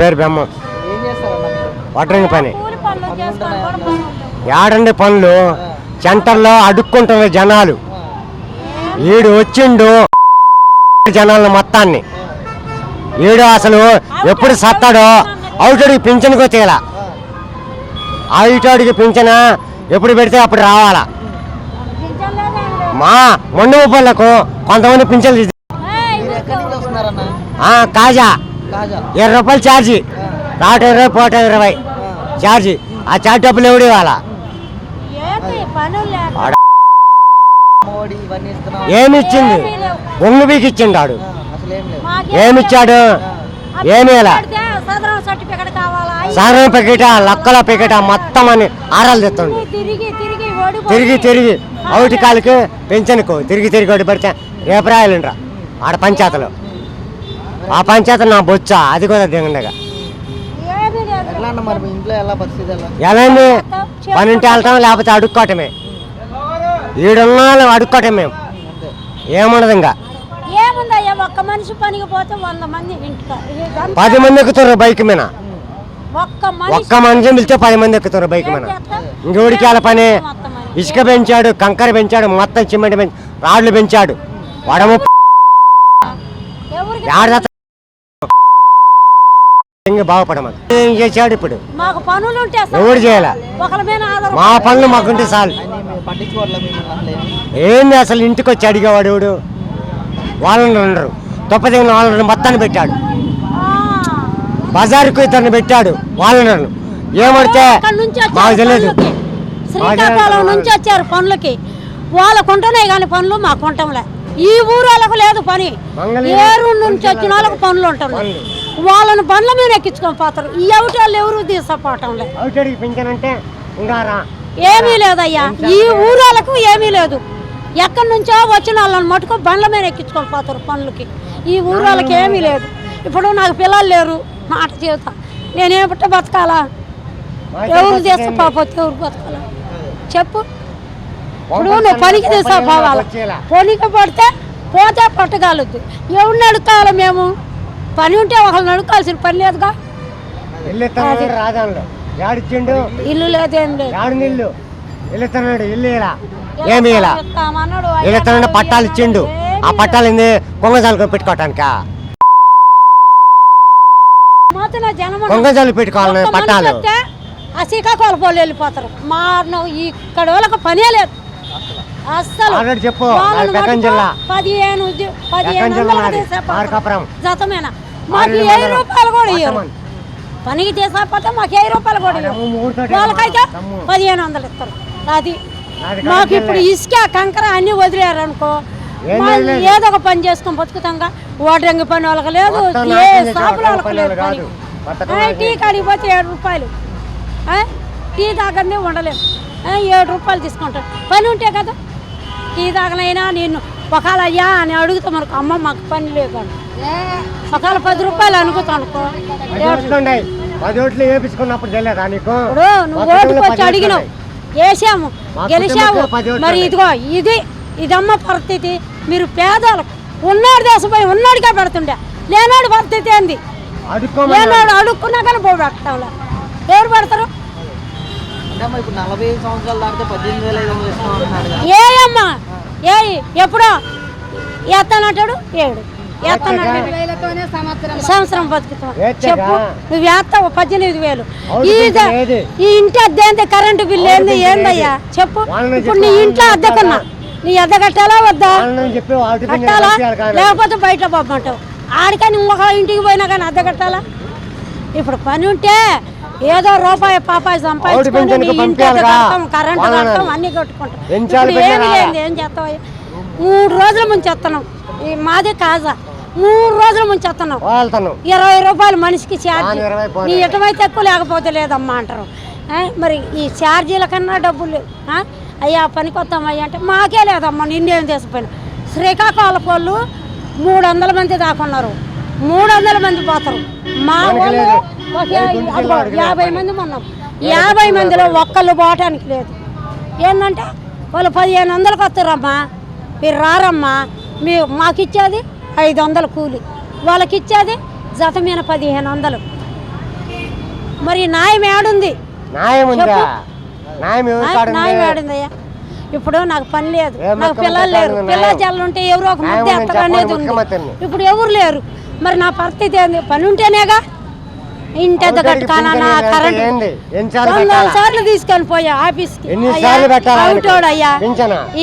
పేరు బెమ్మ వడ్రంగి పని. ఏడండి పనులు సెంటర్లో అడుక్కుంటున్నారు జనాలు. ఈడు వచ్చిండు జనాలను మొత్తాన్ని. ఈడు అసలు ఎప్పుడు సత్తాడో అవుటాడికి పింఛన్కి తీల అవుటాడికి పింఛన ఎప్పుడు పెడితే అప్పుడు రావాలా. మా మొండ ముప్పలకు కొంతమంది పింఛన్లు కాజా. ఇరవై రూపాయలు ఛార్జీ రావటం ఇరవై పోవటం ఇరవై. ఛార్జీ ఆ ఛార్జ్ డబ్బులు ఎవడు ఇస్తున్నాం ఏమి ఇచ్చింది. బొంగు బీకి ఇచ్చిండాడు ఆ, అసలు ఏం లేదు. మాకేం ఏమి ఇచ్చాడు? అప్పుడు ఏమి ఇలా సారం పికెట లక్కల పికెట మొత్తం అని ఆరాలు తెస్తుంది తిరిగి తిరిగి ఓడిపోయి. తిరిగి తిరిగి. అవుటి కాలికి పెంచనుకో తిరిగి తిరిగి ఒకటి పెడితే రేపు రాయాలండ్రా. ఆడ పంచాయతీలో. ఆ పంచాయతీ నా బొచ్చ అది కూడా దిగండగా. ఏమీ లేదు ఎట్లా అన్న మరి మీ ఇంట్లో ఎలా పరిస్థితి ఎలా? ఎలాంటి పని ఉంటే వెళ్తాం లేకపోతే అడుక్కోవటమే ఈడున్న వాళ్ళు అడుక్కోవటం మేము ఏముండదు ఇంకా. ఏముందయ్యా ఒక్క మనిషి పనికి పోతే వంద మంది ఇంటికి ఇదంతా పది మంది ఎక్కుతారు బైక్ మీద. ఒక్క మనిషి పిలిస్తే పది మంది ఎక్కుతారు బైక్ మీద. ఇంకెవడికి వాళ్ళ పని ఇసుక పెంచాడు కంకర పెంచాడు మొత్తం సిమెంట్ పెంచి రాడ్లు పెంచాడు. వడము ఆడ ఇంక బాగుపడమని. ఏం చేశాడు ఇప్పుడు? మాకు పనులు ఉంటే. ఎవడు చేయాల? మా పనులు మాకుంటే చాలు. ఏంది అసలు ఇంటికి వచ్చి అడిగేవాడు ఎవడు? వాళ్ళని ఉండరు తొప్పదిగిన వాళ్ళని మొత్తాన్ని పెట్టాడు. బజారుకు ఇద్దరిని పెట్టాడు. వాళ్ళని ఏమడితే మాకు తెలియదు. శ్రీకాకుళం నుంచి వచ్చారు పనులకి. వాళ్ళకు ఉంటున్నాయి కానీ పనులు మాకు ఉండటంలే ఈ ఊరు వాళ్ళకు లేదు పని. మంగళగిరి ఏరు నుంచి వచ్చిన వాళ్ళకు పనులు ఉంటున్నాయి. వాళ్ళని బండ్ల మీద ఎక్కించుకొని పోతారు. ఈ ఎవరు పింఛనంటే ఇంకా రా ఏమీ లేదయ్యా. ఈ ఊరు వాళ్ళకు ఏమీ లేదు. ఎక్కడి నుంచో వచ్చిన వాళ్ళని మటుకు బండ్ల మీద ఎక్కించుకొని పోతారు పనులకి. ఈ ఊరు వాళ్ళకి ఏమీ లేదు. ఇప్పుడు నాకు పిల్లలు లేరు. మాట చేత నేనేమిట బతకాలా? ఎవరు తీసుకుపోతే ఎవరు బతకాలా? చెప్పు. ఇప్పుడు నువ్వు పనికి తీసుకుపోవాలి పనికి పడితే పోతే పట్టగలదు ఎవరిని అడుక్కోవాలి మేము? పని ఉంటే ఒకరిని అడుక్కోవాల్సిన పని లేదుగా. ఇల్లు యాడిచ్చిండు ఇల్లు లేదేం లేదు. యాడు నీళ్ళు ఇల్లుతున్నాడు ఇల్లు ఇలా. ఏమి ఇలా? ఇస్తామన్నాడు, ఇల్లుతున్నాడు పట్టాలు ఇచ్చిండు. ఆ పట్టాలు ఏంది? కొంగజాలు పెట్టుకోవటానికా? కొంగజాలు మనిషి పట్టాలు. ఆ శ్రీకాకుళం పోలు వెళ్ళిపోతారు. మా ఇక్కడ వాళ్ళకి పనే లేదు. అస్సలు. చెప్పు పదిహేను పదిహేను. జతమేనా? మాకు ఏ. రూపాయలు కూడా మొత్తం. పనికి తీసేపోతే మాకు ఏ రూపాయలు కూడా ఊరితోటి వాళ్ళకైతే. పదిహేను వందలు ఇస్తారు. అది మాకు ఇప్పుడు ఇసుక కంకర అన్ని వదిలేరు అనుకో. ఏదో ఒక పని చేసుకొని బతుకుతాంగా. ఓటంగి పని వాళ్ళకి లేదు ఏ షాపుల వాళ్ళకి లేదు. పని. టీ కాడికి పోతే ఏడు రూపాయలు. టీ తాగందే ఉండలేము ఏడు రూపాయలు తీసుకుంటారు. పని ఉంటే కదా. టీ తాగనైనా నేను ఒకవేళ అయ్యా అని అడుగుతా మనకు అమ్మ మాకు పని అని ఒకవేళ పది రూపాయలు అనుకుతా అనుకో పది ఓట్లు వేపించుకున్నప్పుడు తెలియదా నీకు? నువ్వు ఓటుకు వచ్చి అడిగినావు. వేసాము మా గెలిచావు. కుటుంబంలో పది ఓట్లు మరి. ఇదిగో ఇది ఇదమ్మ పరిస్థితి. మీరు పేదలకు ఉన్నాడు దేశపోయి ఉన్నాడికే పెడుతుండే. లేనాడు పరిస్థితి ఏంది? లేనాడు అడుక్కున్నా కానీ పోయి పెట్టాలి ఎవరు పెడతారు? ఏ అమ్మా ఏ ఎప్పుడో? ఎత్తానంటాడు? ఏడు. సంవత్సరం బతుకుతాం. చెప్పు నువ్వు వేస్తావు పద్దెనిమిది వేలు. ఈ ఇంటి అద్దె ఏంది? కరెంటు బిల్లు ఏంది? ఏందయ్యా? చెప్పు. ఇప్పుడు నీ ఇంట్లో వాళ్ళని అద్దెకున్నా నీ అద్దె కట్టాలా వద్దా? కట్టాలా. లేకపోతే బయట పంపమంటావు. ఆడికని ఇంకొక ఇంటికి పోయినా కానీ అద్దె కట్టాలా? ఇప్పుడు పని ఉంటే ఏదో రూపాయి పాపాయి సంపాదించుకొని అద్దె. కడతాం కరెంటు. కడతాం అన్ని కట్టుకుంటాం. ఏం చేస్తావు మూడు రోజుల ముంచి వస్తున్నాం ఈ మాది కాజా. మూడు రోజుల ముంచి వస్తున్నాం ఇరవై రూపాయలు మనిషికి ఛార్జ్. నీ ఎటువైతే ఎక్కువ లేకపోతే లేదమ్మా అంటారు. మరి ఈ ఛార్జీల కన్నా డబ్బులు? అయ్యా పనికి వస్తామయ్యా అంటే మాకే లేదమ్మా నిన్నేం చేసిపోయినా. శ్రీకాకుళం వాళ్ళు మూడు వందల మంది దాకా ఉన్నారు మూడు వందల మంది పోతారు. మా వాళ్ళు యాభై మంది ఉన్నాం యాభై మందిలో ఒక్కళ్ళు పోవటానికి లేదు. ఏంటంటే వాళ్ళు పదిహేను వందలకు వస్తారమ్మా. మీరు రారమ్మా మీ మాకు ఇచ్చేది ఐదు వందలు కూలి. వాళ్ళకి ఇచ్చేది జత మీద పదిహేను వందలు మరి న్యాయం ఏడుంది? న్యాయం ఉందా? న్యాయం ఎవరి ఏడుందయ్యా? ఇప్పుడు నాకు పని లేదు. నాకు పిల్లలు లేరు. కాదు పిల్ల న్యాయం. జల్లు ఉంటే ఎవరో ఒక ముద్ద ఎత్తరు అనేది ఉంది. ఇప్పుడు ఎవరు లేరు? మరి నా పరిస్థితి ఏంది? పని ఉంటేనేగా? కరెంట్? సార్లు తీసుకొని పోయా?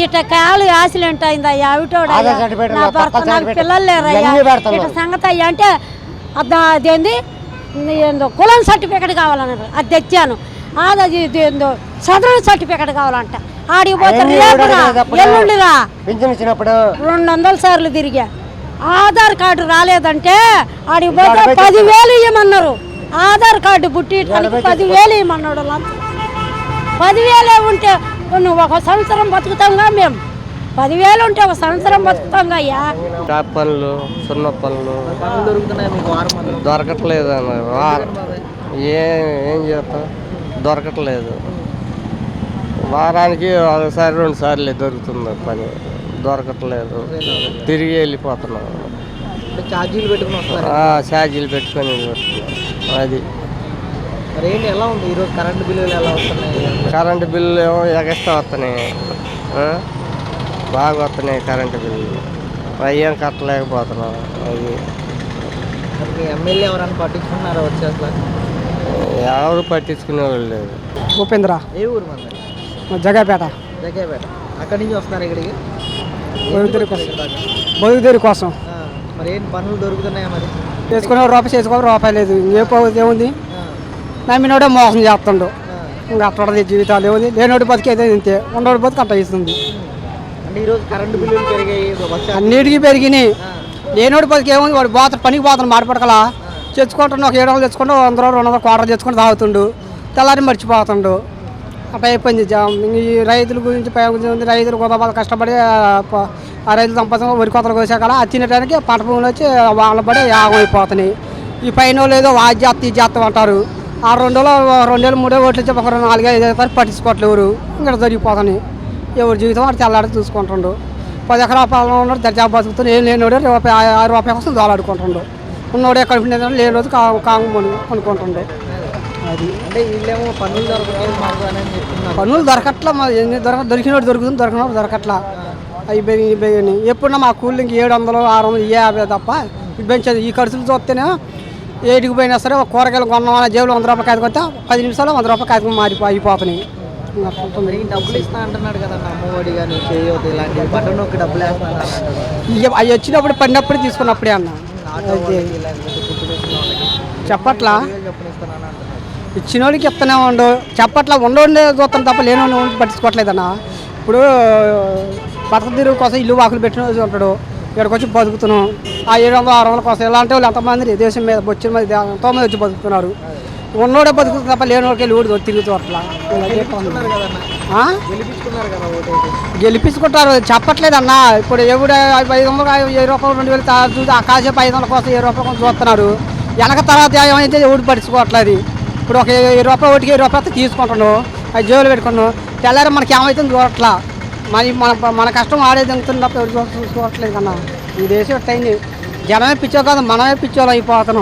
ఇట కాలు యాక్సిడెంట్ నా భర్త నాకు పిల్లలు. ఇట సంగతి అయ్యా అంటే అద్దా కులం సర్టిఫికేట్ కావాలన్నారు. అది తెచ్చాను. అది ఏందో చదువు సర్టిఫికేట్ కావాలంట. ఆడికి పోతే రేపురా ఎల్లుండిరా. రెండు వందల సార్లు తిరిగా. ఆధార్ కార్డు రాలేదంటే ఆడికి పోతే పదివేలు ఇవ్వమన్నారు ఆధార్ కార్డు పుట్టించడానికి పదివేలు ఇవ్వమన్నాడు పదివేలే ఉంటే నువ్వు ఒక సంవత్సరం బతుకుతాంగా మేము. పదివేలు ఉంటే ఒక సంవత్సరం బతుకుతాంగా అయ్యా. టాప్ పనులు సున్న పనులు దొరకట్లేదు అన్న. ఏ ఏం చేస్తాం? దొరకట్లేదు. వారానికి ఒకసారి రెండు సార్లు దొరుకుతుంది పని. దొరకట్లేదు. తిరిగి వెళ్ళిపోతున్నాం. ఛార్జీలు పెట్టుకుని ఛార్జీలు పెట్టుకొని అది. మరి ఏంటి ఎలా ఉంది? ఈరోజు కరెంటు బిల్లులు ఎలా వస్తున్నాయి? కరెంటు బిల్లు ఏమో ఎగస్ట్రా వస్తున్నాయి? బాగా వస్తున్నాయి కరెంటు బిల్లు అయ్యేం కట్టలేకపోతున్నాం అది ఎమ్మెల్యే ఎవరైనా పట్టించుకున్నారా వచ్చి అసలు? ఎవరు పట్టించుకునే వాళ్ళు లేదు ఉపేంద్ర. ఏ ఊరు మంది జగాపేట. జగ్గేపేట అక్కడి నుంచి వస్తున్నారు ఇక్కడికి? బతుకుదేరి దాకా. బతుకుదేరి కోసం మరి ఏంటి పనులు దొరుకుతున్నాయా మరి? చేసుకునే రూపాయి చేసుకో రూపాయి లేదు. ఏ ఏముంది? నమ్మినోడే మోసం చేస్తుండు. ఇంకా అట్లా జీవితాలు ఏముంది? లేనోడి బతికేదే ఇంతే. ఉన్నోడి బతుకు అట్ట ఇస్తుంది. అన్నిటికీ పెరిగినాయి. లేనోడి బతికి ఏముంది? వాడు పోతాడు పనికి పోతాడు మాడిపడకలా తెచ్చుకుంటున్న ఒక ఏడు వందలు తెచ్చుకుంటూ వంద రోజులు రెండు వందలు క్వార్టర్ తెచ్చుకుంటూ తాగుతుండు. తెల్లారి మర్చిపోతుండు. అట్లా అయిపోయింది ఈ రైతుల గురించి రైతులు కొంత కష్టపడి ఆ, రైతులు సంపాదన వరి కోతలు కోసాక అది తినడానికి పంట భూములు వచ్చి వాళ్ళ పడి యాగం అయిపోతున్నాయి ఈ పైన ఏదో ఆ జాతి అంటారు. ఆ రెండు రోజులు రెండు వేలు మూడో ఓట్లు ఇచ్చి ఒక రెండు నాలుగు ఐదు ఐదు పట్టించుకోవట్లేదు ఎవరు. ఇంకా జరిగిపోతున్నాయి. ఎవరి జీవితం వాడు తెల్లాడి చూసుకుంటుండు. పది ఎకరాల పొలం ఉన్నాడు దర్జా బతుకుతుంది ఏం లేనివాడు రూపాయి ఆరు రూపాయల కోసం దోలాడుకుంటుండు. ఉన్నోడు ఎక్కడ లేని రోజు కాము కొను- కొనుక్కుంటుండు అది అంటే వీళ్ళేమో పనులు దొరకలేదు పనులు దొరకట్లా దొరక దొరికినోడు దొరుకుతుంది దొరికినోడు దొరకట్లా. అవి పెరిగి పెరిగినాయి ఎప్పుడన్నా మా కూలి ఇంక ఏడు వందలు ఆరు వందలు ఏ యాభై తప్ప ఇది పెంచేది. ఈ ఖర్చులు చూస్తేనే ఏడికి పోయినా సరే ఒక కూరగాయలు కొన్నామని జేబులో వంద రూపాయలు కాదుకొస్తే పది నిమిషాలు వంద రూపాయలు కాదుకొని మారిపో అయిపోతున్నాయి. డబ్బులు ఇస్తా అంటున్నాడు కదా అమ్మఒడి కానీ ఇలాంటివి. బటన్ డబ్బులు అవి వచ్చినప్పుడు పడినప్పుడు తీసుకున్నప్పుడే అన్న. చెప్పట్లా? ఇచ్చిన వాళ్ళకి ఇస్తూనే ఉండు. చెప్పట్లా ఉండోండే చూస్తాను తప్ప లేని పట్టించుకోవట్లేదన్న. ఇప్పుడు బతక తీరు కోసం ఇల్లు వాకులు పెట్టిన రోజు ఉంటాడు ఇక్కడికి వచ్చి బతుకుతున్నాం. ఆ ఏడు వందల ఆరు వందల కోసం ఇలాంటి వాళ్ళు ఎంతమంది దేశం మీద వచ్చిన మీద దే- ఎంతో మంది వచ్చి బతుకుతున్నారు. ఉన్నోడే బతుకుతుంది తప్ప లేని వాళ్ళకి వెళ్ళి ఊడి తిరుగుతూ అట్లా. గెలిపించుకుంటారు. చెప్పట్లేదన్న ఇప్పుడు ఎవడు ఐదు వందలు ఏ రూపాయలు రెండు వేలు చూసి ఆ కాసేపు ఐదు వందల కోసం ఏ రూపాయల కోసం చూస్తున్నారు. వెనక తర్వాత ఏమైతే ఎవడు పడుచుకోవట్లేదు. ఇప్పుడు ఒక ఏ రూపాయలు ఒకటికి ఏ రూపాయలు తీసుకుంటాను అది జోలు పెట్టుకున్నాను తెల్లారి మనకి ఏమైతుంది చూడట్లా. మరి మన మన కష్టం ఆడే ఎంత తప్ప ఎవరు చూ- చూసుకోవట్లేదు కన్నా. ఈ దేశం అయింది జనమే పిచ్చో కాదు మనమే పిచ్చోలు అయిపోతున్నాం